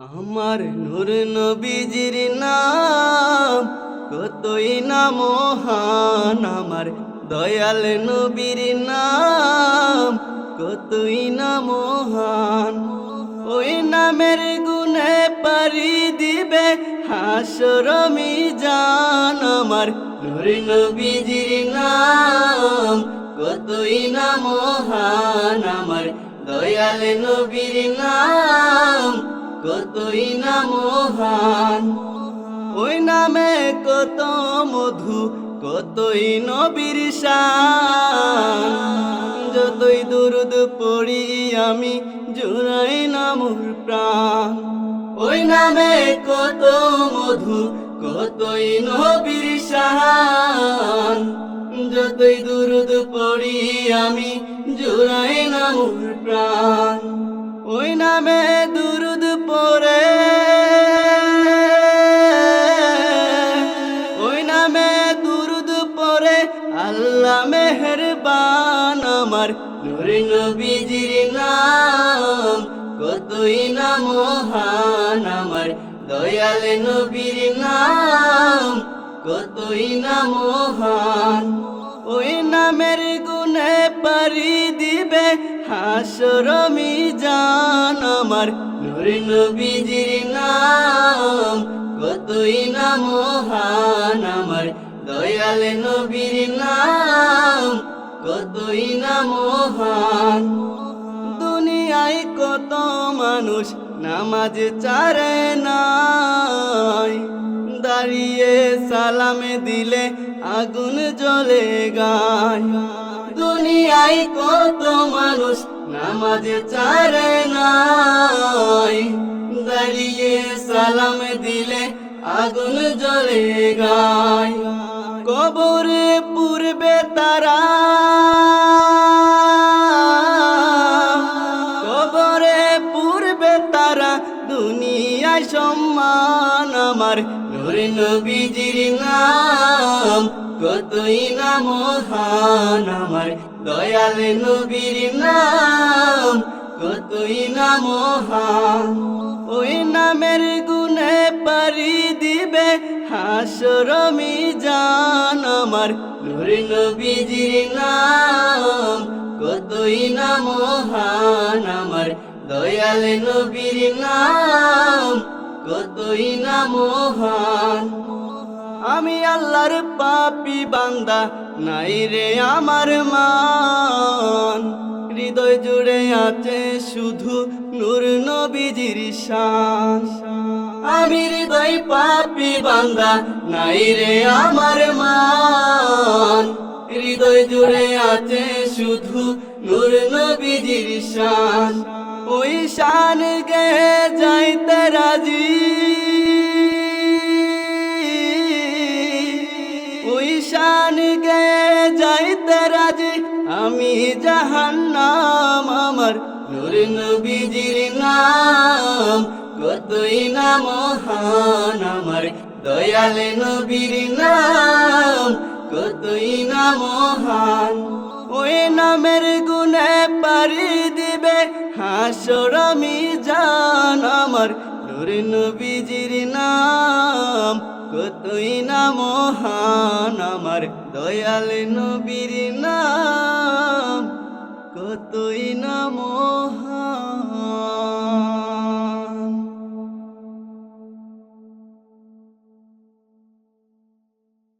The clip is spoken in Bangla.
আমার নূর নবীজির নাম, কতই না মহান, আমার দয়াল নবীর নাম, কতই না মহান। ওই নামের গুণে পারি দিবে হাসরমি জান আমার নূর নবীজির নাম, কতই না মহান, আমার দয়াল নবীর নাম। কতই না মহান, ওই নামে কত মধু, কতই নবীর যতই দুরুদ পড়ি আমি, জোড়াই না মোর প্রাণ। ওই নামে কত মধু, কতই নবীর যতই দুরুদ পড়ি আমি, জোড়াই না মোর প্রাণ। ওই নামে আমার নুরে নবীজির নাম, কতই না মহান আমার দয়াল নবীর নাম, কতই না মহান। ওই নামের গুণে পারি দিবে হাসরমি জান আমার নূর নবীজির নাম, কতই না মহান আমার দয়াল নবীর নাম। কতই না মহান। দুনিয়ায় কত মানুষ নামাজ চারে নাই। দাঁড়িয়ে সালাম দিলে আগুন জ্বলে গায়। দুনিয়ায় কত মানুষ নামাজ চারে নাই। দাঁড়িয়ে সালাম দিলে আগুন জ্বলে গায়। কবরে পূর্বে তারা সম্মান আমার। নূর নবীজির নাম, কতই না মহান আমার। দয়াল নবীর নাম, কতই না মহান। ওই নামের গুণে পারি দিবে হাসরমি জান আমার। নূর নবীজির নাম, কতই না মহান আমার। দয়াল নবীর নাম, কতই না মহান। আমি আল্লাহর পাপি বান্দা, নাই রে আমার মান। হৃদয় জুড়ে আছে শুধু নূর নবীজির শান। আমি হৃদয় পাপি বান্দা, নাই রে আমার মান। হৃদয় জুড়ে আছে শুধু নূর নবীজির শান। ওই শান গে যাইতে রাজি। ওই শান গে যাইতে রাজি। আমি জাহান্নাম, আমার নূর নবীজির নাম। কতই না মহান, আমার দয়াল নবীর নাম। কতই না মহান। ওই নামের গুণে পারি হাসরমি জান, আমার নূর নবীজির নাম। কতই না মহান, আমার দয়াল নবীর নাম। কতই না মহান।